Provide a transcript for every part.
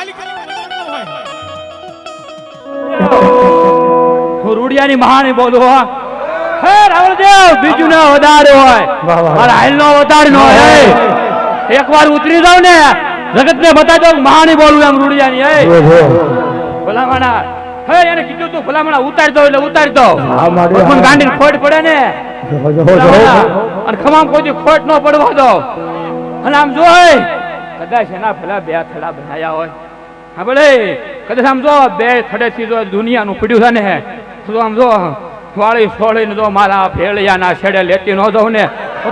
ખાલી કરી હોય. મહાની બોલું હે. રાવળદેવ બીજું ના વધારે હોય. વાહ, વાહ. મારા હાલ નો વધારે નો હે. એકવાર ઉતરી જાવ ને જગત ને બતાવી મહાની બોલું એમ રૂડિયાની હે. ભલામણા. હે એને કીધું તું ભલામણા ઉતારી દો એટલે ઉતારી દો. પણ. ગાંડી ખોટ પડે ને. અને ખમામ કોઈ ખોટ ન પડવા દો. અને આમ જોય કદાચ એના ભલા બે થડા બનાયા હોય. ભલે. કદાચ આમ જો, બે થડેથી જો દુનિયાનું પડ્યું છે ને, તો આમ જો, વાળી છોડીને જો મારા ભેળિયાના છેડે લેતી ન જાઉં ને,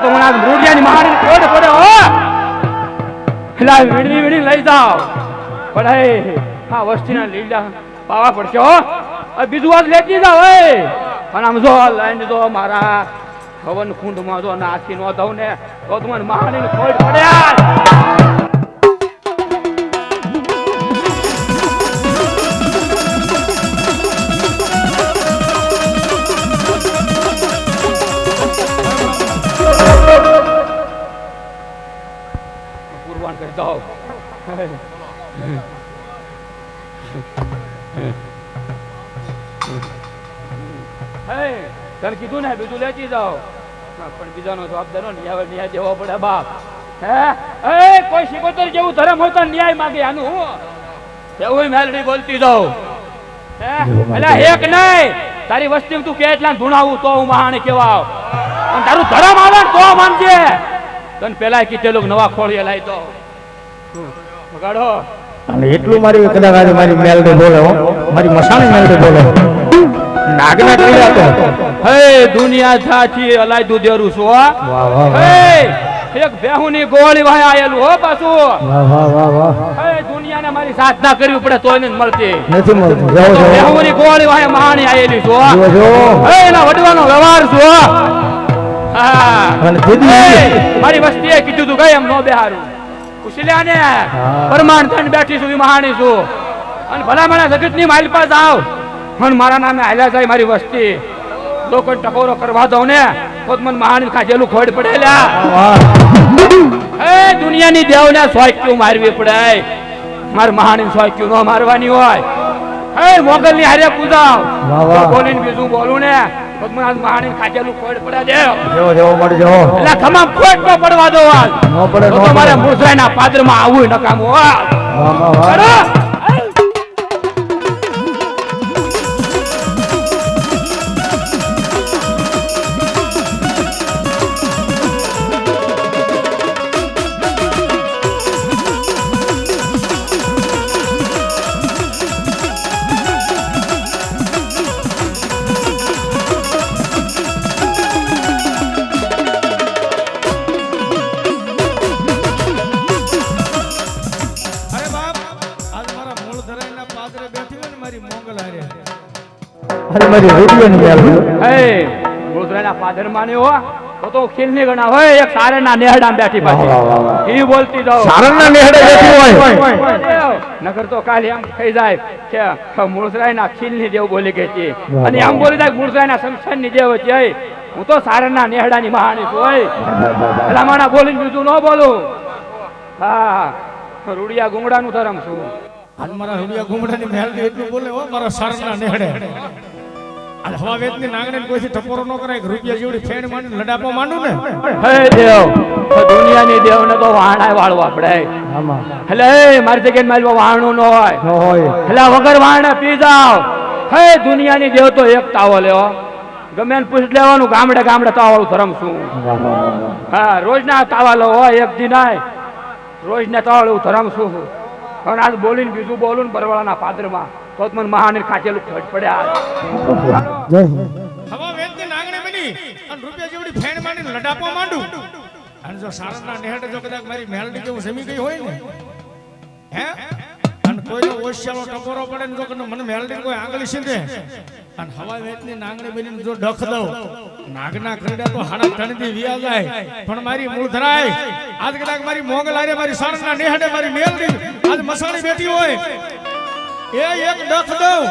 તો મને આ રૂડિયાની મારી ફોડ પડે, હો. એટલે વીણી વીણી લઈ જાઓ. પણ આ વસ્તીના લીલા પાવા પડશે, હો. બીજું વાત લેતી જાઓ, હે. પણ આમ જો લઈને જો મારા હવન કુંડમાં જો નાખી ન દઉં ને, તો તમને મહાની ખોટ પડે કુરબાન કરી દો. તને કીધું ને બીજું લેતી જાઓ. પણ બીજાનો જવાબદાર ન્યાય ન્યાય દેવો પડે બાપ. હે? એ કોઈ શિકોતર જેવું ધર્મ હોય તો ન્યાય માગે આનું એવું મેલડી બોલતી જાઉં એટલે એક નહીં. તારી વસ્તી તું કેટલા ધૂણાવું તો હું મહાણી કેવા આવ તારું ધર્મ આવે તો માનજે. તને પેલા કીધેલું નવા ખોળીએ લાવી દો. બગાડો. અને એટલું મારી કદાચ આજે મારી મેલડી બોલે હો. મારી મસાણી મેલડી બોલે નાગના કર્યા તો. હે દુનિયા થાથી અલાય દૂધ દેરું છું વાહ વાહ વાહ. હે એક બેહુની ગોળી વાય આયેલું હો પાછું. વાહ વાહ વાહ વાહ. હે દુનિયાને મારી સાધના કરવી પડે તોય નથી મળતી. નથી મળતું. જાઓ જાઓ. બેહુની ગોળી વાય મહાણી આયેલી છું. જો જો હે એના વડવાનો વ્યવહાર છું અને હે, મારી વસ્તીએ કીધું તું ગઈ એમ નો બેહારું. કુશલ્યા ને પરમાણ થઈને બેઠી ઈ મહાણી છું. અને ભલા મને જગતની માઇલ પાસ જાવ પણ મારા નામે હાલ્યા જાય મારી વસ્તી. લોકો ટકોરો કરવા દઉં ને તો મન મહાણી ખાજેલું ખોડ પડેલા એ દુનિયાની દેવને સોયક્યું મારવી પડે. મારે મહાણી સોયક્યું ન મારવાની હોય. હે મોગલની હારે પૂજાવ. બોલીને બીજું બોલું ને. મને આ ખાજેલું ખોડ પડે દે જો જો મળી જો એટલે તમામ ખોટ ન પડવા દો આજ નો પડે તો ન તો મારે પડે મૂર્છાઈના પાદરમાં આવવું નકામું હોય મારી મોગલ હારે અરે મારી રૂપિયાની મેલડી હે મૂર્છાઈના પાદરમાં ને હો તો તો ખીલની ગણા હોય એક સારેના નેહડામાં બેઠી વાહ વાહ વાહ વાહ. પાછી ઈ બોલતી જાઓ. સારણના નેહડે બેઠી હોય. નગર તો કાલે એમ થઈ જાય કે મૂળસરાયના ખીલની દેવ બોલી ગઈ હતી. અને આમ બોલી જાય મૂળસરાયના શમશાનની દેવ છે હું તો સારણના નેહડાની મહાણી છું હોય. ભલામણા બોલીને બીજું ન બોલું. હા રૂડિયા ગુંગડાનું ધરમ છું. આજ મારા રૂડિયા ઘુમડાની મેલડી એટલું બોલે હો મારા સારના નેહડે. અને હવા વેદની નાગણે કોઈથી ટપોરો ન કરાય રૂપિયા જેવડી ફેણ માંડી લડાપો માંડું ને? હે દેવ તો દુનિયાની દેવને તો વાહણા વાળવા આપણે. એટલે મારી જગ્યાએ મારી વાણું ન હોય. ન એટલે વગર વાણે પી જાવ હે દુનિયાની દેવ તો એક તાવો લેવો ગમે એને પૂછ લેવાનું ગામડે ગામડે તાવાળું ધરમ શું. હા રોજના તાવાલો હોય એક દી નાય. રોજના તાવાળું ધરમ છું અને આજ બોલીને બીજું બોલું ને બરવાળાના પાદરમાં તો મને મહાનીર ખાચેલું ખટ પડ્યા હવા વેદની નાંગણે બની અને રૂપિયા જેવડી ફેણ માંડીને લડાપો માંડું. અને જો સારસના નેહડે જો કદાચ મારી મેલડી જેવું જમી ગઈ હોય ને ઓશિયાળો ટકોરો પડે ને જો મને મેલડી કોઈ આંગળી સીધે. અને હવા વેદની નાંગણી બનીને જો ડખ દઉં. નાગના ખરડા તો હાડા તણથી વિયા જાય. પણ મારી મૂળ ધરાય આજ કદાચ મારી મોગલ આરે મારી સારના નેહડે મારી મેલડી આજ મસાણી બેઠી હોય. એ એક ડખ દઉં.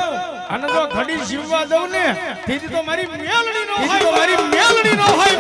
અને જો ઘડી જીવવા દઉં ને તેથી તો મારી મેલડી નો હોય મારી મેલડી નો હોય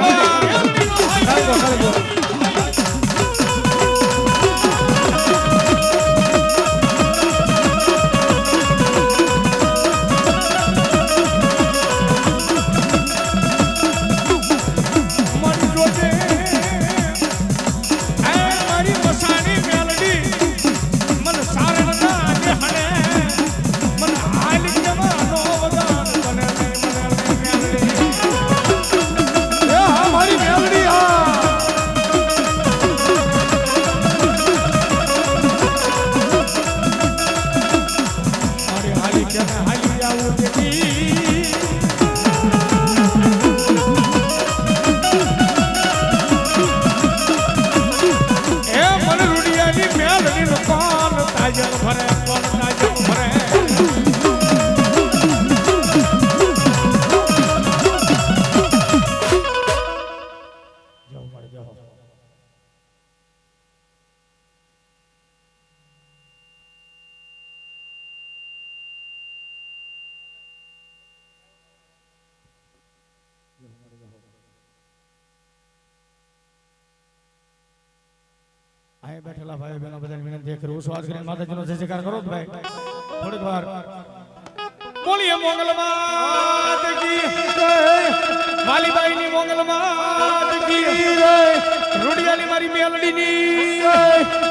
કોણ તાજલ અહીં બેઠેલા ભાઈ બહેનો, બધાને વિનંતી કરું. સ્વાદ કરીને માતાજીનો જય જયકાર કરો ભાઈ. થોડીક વાર. બોલીએ મોગલ માત કી જય વાલીબાઈની મોગલ માત રૂડિયાની મારી જો જો